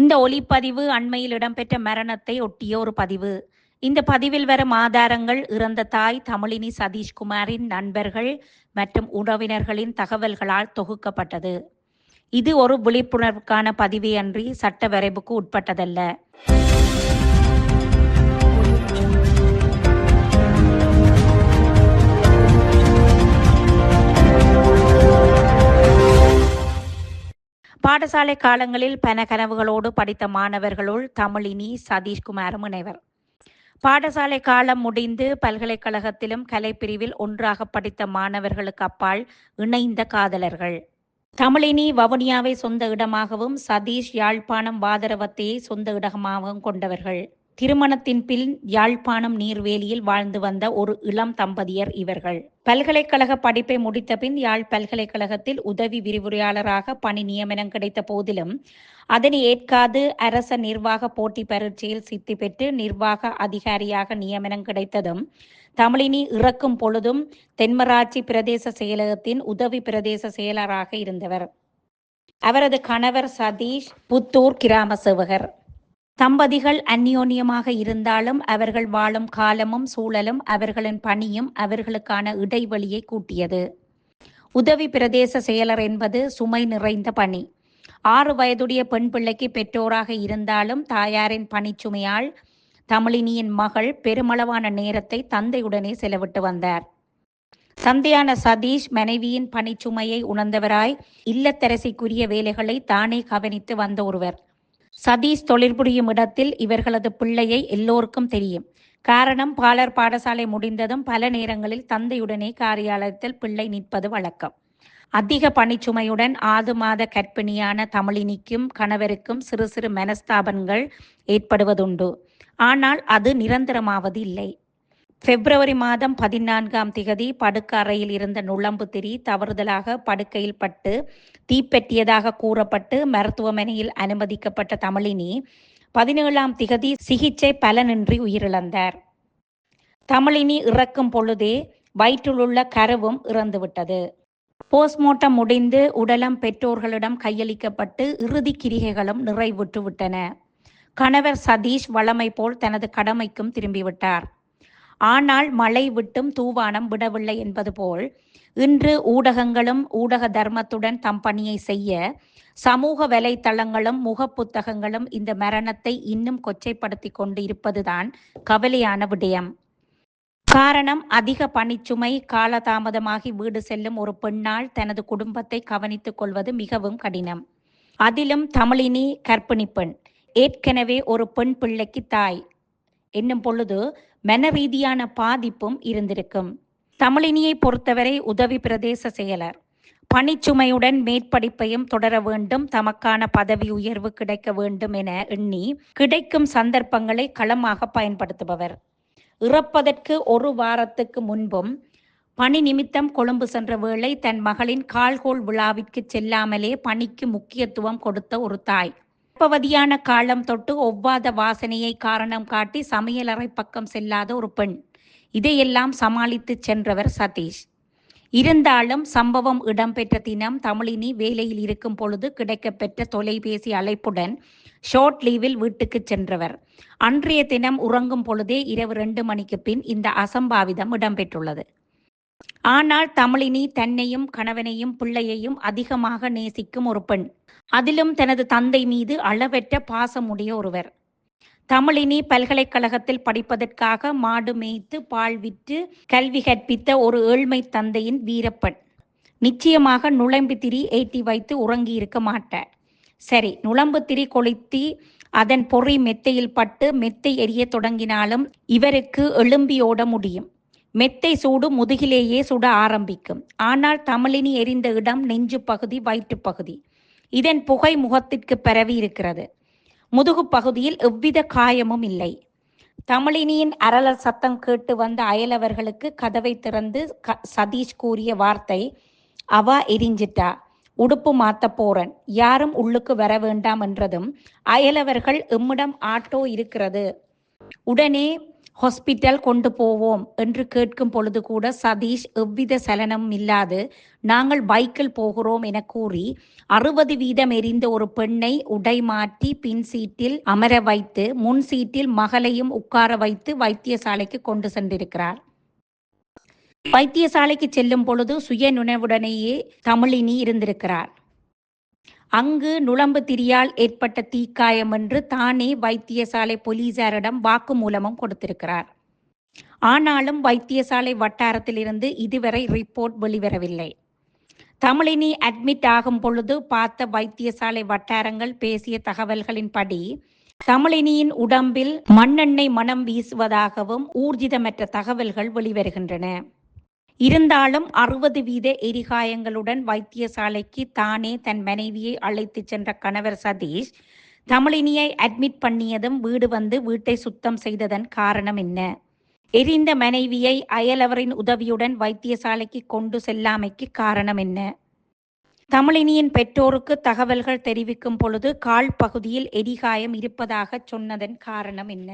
இந்த ஒளிப்பதிவு அண்மையில் இடம்பெற்ற மரணத்தை ஒட்டிய ஒரு பதிவு. இந்த பதிவில் வரும் ஆதாரங்கள் இறந்த தாய் தமிழினி சதீஷ்குமாரின் நண்பர்கள் மற்றும் உறவினர்களின் தகவல்களால் தொகுக்கப்பட்டது. இது ஒரு விழிப்புணர்வுக்கான பதிவே அன்றி சட்ட வரைவுக்கு உட்பட்டதல்ல. பாடசாலை காலங்களில் பன கனவுகளோடு படித்த மாணவர்களுள் தமிழினி சதீஷ்குமாரும் இணைவர். பாடசாலை காலம் முடிந்து பல்கலைக்கழகத்திலும் கலைப்பிரிவில் ஒன்றாக படித்த மாணவர்களுக்கு அப்பால் இணைந்த காதலர்கள். தமிழினி வவுனியாவை சொந்த இடமாகவும் சதீஷ் யாழ்ப்பாணம் வாதரவத்தையை சொந்த இடமாகவும் கொண்டவர்கள். திருமணத்தின் பின் யாழ்ப்பாணம் நீர்வேலியில் வாழ்ந்து வந்த ஒரு இளம் தம்பதியர் இவர்கள். பல்கலைக்கழக படிப்பை முடித்த பின் யாழ் பல்கலைக்கழகத்தில் உதவி விரிவுரையாளராக பணி நியமனம் கிடைத்த போதிலும் அதனை ஏற்காது அரச நிர்வாக போட்டி பரீட்சையில் சித்தி பெற்று நிர்வாக அதிகாரியாக நியமனம் கிடைத்ததும் தமிழினி இறக்கும் பொழுதும் தென்மராட்சி பிரதேச செயலகத்தின் உதவி பிரதேச செயலராக இருந்தவர். அவரது கணவர் சதீஷ் புத்தூர் கிராம சேவகர். தம்பதிகள் அந்யோன்யமாக இருந்தாலும் அவர்கள் வாழும் காலமும் சூழலும் அவர்களின் பணியும் அவர்களுக்கான இடைவெளியை கூட்டியது. உதவி பிரதேச செயலர் என்பது சுமை நிறைந்த பணி. ஆறு வயதுடைய பெண் பிள்ளைக்கு பெற்றோராக இருந்தாலும் தாயாரின் பணிச்சுமையால் தமிழினியின் மகள் பெருமளவான நேரத்தை தந்தையுடனே செலவிட்டு வந்தார். தந்தையான சதீஷ் மனைவியின் பணிச்சுமையை உணர்ந்தவராய் இல்லத்தரசிக்குரிய வேலைகளை தானே கவனித்து வந்த ஒருவர். சதீஷ் தொழிற்புரியும் இடத்தில் இவர்களது பிள்ளையை எல்லோருக்கும் தெரியும். காரணம் பாலர் பாடசாலை முடிந்ததும் பல நேரங்களில் தந்தையுடனே காரியாலயத்தில் பிள்ளை நிற்பது வழக்கம். அதிக பணிச்சுமையுடன் ஆது மாத கர்ப்பிணியான தமிழினிக்கும் கணவருக்கும் சிறு சிறு மனஸ்தாபங்கள் ஏற்படுவதுண்டு. ஆனால் அது நிரந்தரமாவது இல்லை. பிப்ரவரி மாதம் பதினான்காம் திகதி படுக்க அறையில் இருந்த நுழம்பு திரி தவறுதலாக படுக்கையில் பட்டு தீப்பெட்டியதாக கூறப்பட்டு மருத்துவமனையில் அனுமதிக்கப்பட்ட தமிழினி பதினேழாம் திகதி சிகிச்சை பலனின்றி உயிரிழந்தார். தமிழினி இறக்கும் பொழுதே வயிற்றிலுள்ள கருவும் இறந்துவிட்டது. போஸ்ட்மார்ட்டம் முடிந்து உடலம் பெற்றோர்களிடம் கையளிக்கப்பட்டு இறுதி கிரிகைகளும் நிறைவுற்றுவிட்டன கணவர் சதீஷ் வளமை போல் தனது கடமைக்கும் திரும்பிவிட்டார். ஆனால் மழை விட்டும் தூவானம் விடவில்லை என்பது போல் இன்று ஊடகங்களும் ஊடக தர்மத்துடன் தம் பணியை செய்ய சமூக வலைத்தளங்களும் முகப்புத்தகங்களும் இந்த மரணத்தை இன்னும் கொச்சைப்படுத்தி கொண்டு இருப்பதுதான் கவலையான விடயம். காரணம் அதிக பணிச்சுமை காலதாமதமாகி வீடு செல்லும் ஒரு பெண்ணால் தனது குடும்பத்தை கவனித்துக் கொள்வது மிகவும் கடினம். அதிலும் தமிழினி கர்ப்பிணி பெண். ஏற்கனவே ஒரு பெண் பிள்ளைக்கு தாய். என்னும் பொழுது மனரீதியான பாதிப்பும் இருந்திருக்கும். தமிழினியை பொறுத்தவரை உதவி பிரதேச செயலர். பணிச்சுமையுடன் மேற்படிப்பையும் தொடர வேண்டும் தமக்கான பதவி உயர்வு கிடைக்க வேண்டும் என எண்ணி கிடைக்கும் சந்தர்ப்பங்களை களமாக பயன்படுத்துபவர். இறப்பதற்கு ஒரு வாரத்துக்கு முன்பும் பணி நிமித்தம் கொழும்பு சென்ற வேளை தன் மகளின் கால்கோள் விழாவிற்கு செல்லாமலே பணிக்கு முக்கியத்துவம் கொடுத்த ஒரு தாய். கர்ப்பவதியான காலம் தொட்டு ஒவ்வாத வாசனையை காரணம் காட்டி சமையலறை பக்கம் செல்லாத ஒரு பெண். இதையெல்லாம் சமாளித்து சென்றவர் சதீஷ். இருந்தாலும் சம்பவம் இடம்பெற்ற தினம் தமிழினி வேலையில் இருக்கும் பொழுது கிடைக்கப்பெற்ற தொலைபேசி அழைப்புடன் ஷார்ட் லீவில் வீட்டுக்கு சென்றவர். அன்றைய தினம் உறங்கும் பொழுதே இரவு ரெண்டு மணிக்கு பின் இந்த அசம்பாவிதம் இடம்பெற்றுள்ளது. ஆனால் தமிழினி தன்னையும் கணவனையும் பிள்ளையையும் அதிகமாக நேசிக்கும் ஒரு பெண். அதிலும் தனது தந்தை மீது அளவற்ற பாசமுடைய ஒருவர். தமிழினி பல்கலைக்கழகத்தில் படிப்பதற்காக மாடு மேய்த்து பால் விற்று கல்வி கற்பித்த ஒரு ஏழ்மை தந்தையின் வீரப்பன். நிச்சயமாக நுழம்பு திரி ஏற்றி வைத்து உறங்கி இருக்க மாட்டார். சரி நுழம்பு திரி கொளுத்தி அதன் பொறி மெத்தையில் பட்டு மெத்தை எரிய தொடங்கினாலும் இவருக்கு எழும்பி ஓட முடியும். மெத்தை சூடு முதுகிலேயே சுட ஆரம்பிக்கும். ஆனால் தமிழினி எரிந்த இடம் நெஞ்சு பகுதி வயிற்று பகுதி. இதன் புகை முகத்திற்கு பரவி இருக்கிறது. முதுகு பகுதியில் எவ்வித காயமும் இல்லை. தமிழினியின் அரலர் சத்தம் கேட்டு வந்த அயலவர்களுக்கு கதவை திறந்து க சதீஷ் கூறிய வார்த்தை அவா எரிஞ்சிட்டா? உடுப்பு மாத்த போறன். யாரும் உள்ளுக்கு வர வேண்டாம் என்றதும் அயலவர்கள் எம்மிடம் ஆட்டோ இருக்கிறது. உடனே ஹாஸ்பிட்டல் கொண்டு போவோம் என்று கேட்கும் பொழுது கூட சதீஷ் எவ்வித சலனமும் இல்லாது நாங்கள் பைக்கில் போகிறோம் என கூறி அறுபது வீதம் எரிந்த ஒரு பெண்ணை உடை மாற்றி பின் சீட்டில் அமர வைத்து முன் சீட்டில் மகளையும் உட்கார வைத்து வைத்தியசாலைக்கு கொண்டு சென்றிருக்கிறார். வைத்தியசாலைக்கு செல்லும் பொழுது சுய நுணவுடனேயே தமிழினி இருந்திருக்கிறார். அங்கு நுழம்பு திரியால் ஏற்பட்ட தீக்காயம் என்று தானே வைத்தியசாலை போலீசாரிடம் வாக்குமூலமும் கொடுத்திருக்கிறார். ஆனாலும் வைத்தியசாலை வட்டாரத்திலிருந்து இதுவரை ரிப்போர்ட் வெளிவரவில்லை. தமிழினி அட்மிட் ஆகும் பொழுது பார்த்த வைத்தியசாலை வட்டாரங்கள் பேசிய தகவல்களின்படி தமிழினியின் உடம்பில் மண்ணெண்ணெய் மனம் வீசுவதாகவும் ஊர்ஜிதமற்ற தகவல்கள் வெளிவருகின்றன. இருந்தாலும் அறுபது வீத எரிகாயங்களுடன் வைத்தியசாலைக்கு தானே தன் மனைவியை அழைத்துச் சென்ற கணவர் சதீஷ் தமிழினியை அட்மிட் பண்ணியதும் வீடு வந்து வீட்டை சுத்தம் செய்ததன் காரணம் என்ன? எரிந்த மனைவியை அயலவரின் உதவியுடன் வைத்தியசாலைக்கு கொண்டு செல்லாமைக்கு காரணம் என்ன? தமிழினியின் பெற்றோருக்கு தகவல்கள் தெரிவிக்கும் பொழுது கால் பகுதியில் எரிகாயம் இருப்பதாக சொன்னதன் காரணம் என்ன?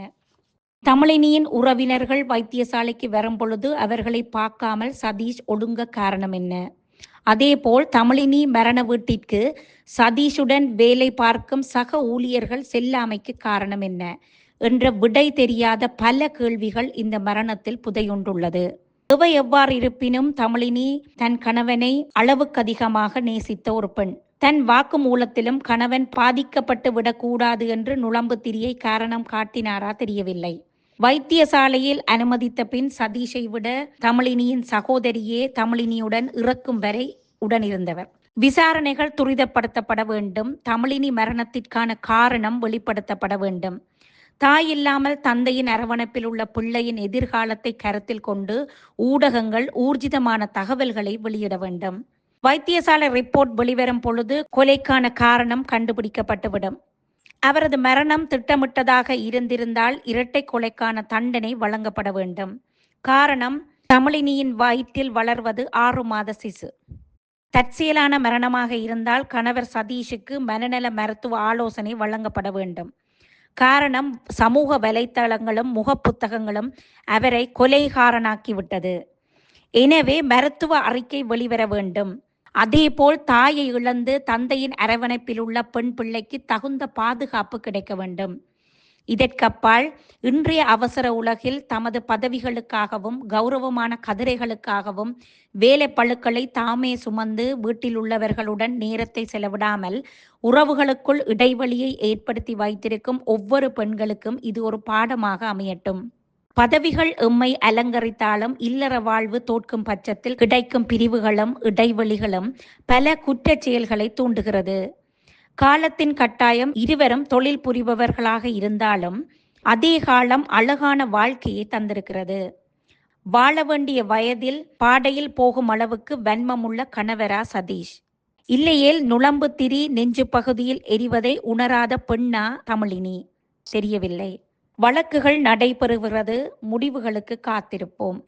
தமிழினியின் உறவினர்கள் வைத்தியசாலைக்கு வரும் பொழுது அவர்களை பார்க்காமல் சதீஷ் ஒடுங்க காரணம் என்ன? அதேபோல் தமிழினி மரண வீட்டிற்கு சதீஷுடன் வேலை பார்க்கும் சக ஊழியர்கள் செல்லாமைக்கு காரணம் என்ன? என்ற விடை தெரியாத பல கேள்விகள் இந்த மரணத்தில் புதையுண்டுள்ளது. இவை எவ்வாறு இருப்பினும் தமிழினி தன் கணவனை அளவுக்கு அதிகமாக நேசித்த ஒரு பெண். தன் வாக்குமூலத்திலும் கணவன் பாதிக்கப்பட்டு விடக்கூடாது என்று நுழம்பு திரியை காரணம் காட்டினாரா தெரியவில்லை. வைத்தியசாலையில் அனுமதித்த பின் சதீஷை விட தமிழினியின் சகோதரியே தமிழினியுடன் இறக்கும் வரை உடனிருந்தவர். விசாரணைகள் துரிதப்படுத்தப்பட வேண்டும். தமிழினி மரணத்திற்கான காரணம் வெளிப்படுத்தப்பட வேண்டும். தாய் இல்லாமல் தந்தையின் அரவணைப்பில் உள்ள பிள்ளையின் எதிர்காலத்தை கருத்தில் கொண்டு ஊடகங்கள் ஊர்ஜிதமான தகவல்களை வெளியிட வேண்டும். வைத்தியசாலை ரிப்போர்ட் வெளிவரும் பொழுது கொலைக்கான காரணம் கண்டுபிடிக்கப்பட்டுவிடும். அவரது மரணம் திட்டமிட்டதாக இருந்திருந்தால் இரட்டை கொலைக்கான தண்டனை வழங்கப்பட வேண்டும். காரணம் தமிழினியின் வயிற்றில் வளர்வது ஆறு மாத சிசு. தற்செயலான மரணமாக இருந்தால் கணவர் சதீஷுக்கு மனநல மருத்துவ ஆலோசனை வழங்கப்பட வேண்டும். காரணம் சமூக வலைத்தளங்களும் முகப்புத்தகங்களும் அவரை கொலைகாரனாக்கிவிட்டது. எனவே மருத்துவ அறிக்கை வெளிவர வேண்டும். அதேபோல் தாயை இழந்து தந்தையின் அரவணைப்பில் உள்ள பெண் பிள்ளைக்கு தகுந்த பாதுகாப்பு கிடைக்க வேண்டும். இதற்கப்பால் இன்றைய அவசர உலகில் தமது பதவிகளுக்காகவும் கௌரவமான கதிரைகளுக்காகவும் வேலை பழுக்களை தாமே சுமந்து வீட்டில் உள்ளவர்களுடன் நேரத்தை செலவிடாமல் உறவுகளுக்குள் இடைவெளியை ஏற்படுத்தி வைத்திருக்கும் ஒவ்வொரு பெண்களுக்கும் இது ஒரு பாடமாக அமையட்டும். பதவிகள் எம்மை அலங்கரித்தாலும் இல்லற வாழ்வு தோற்கும் பட்சத்தில் கிடைக்கும் பிரிவுகளும் இடைவெளிகளும் பல குற்றச் செயல்களை தூண்டுகிறது. காலத்தின் கட்டாயம் இருவரும் தொழில் புரிபவர்களாக இருந்தாலும் அதே காலம் அழகான வாழ்க்கையை தந்திருக்கிறது. வாழ வேண்டிய வயதில் பாடையில் போகும் அளவுக்கு வன்மமுள்ள கணவரா சதீஷ். இல்லையேல் நுளம்பு திரி நெஞ்சு பகுதியில் எரிவதை உணராத பெண்ணா தமிழினி. தெரியவில்லை. வழக்குகள் நடைபெறுகிறது முடிவுகளுக்கு காத்திருப்போம்.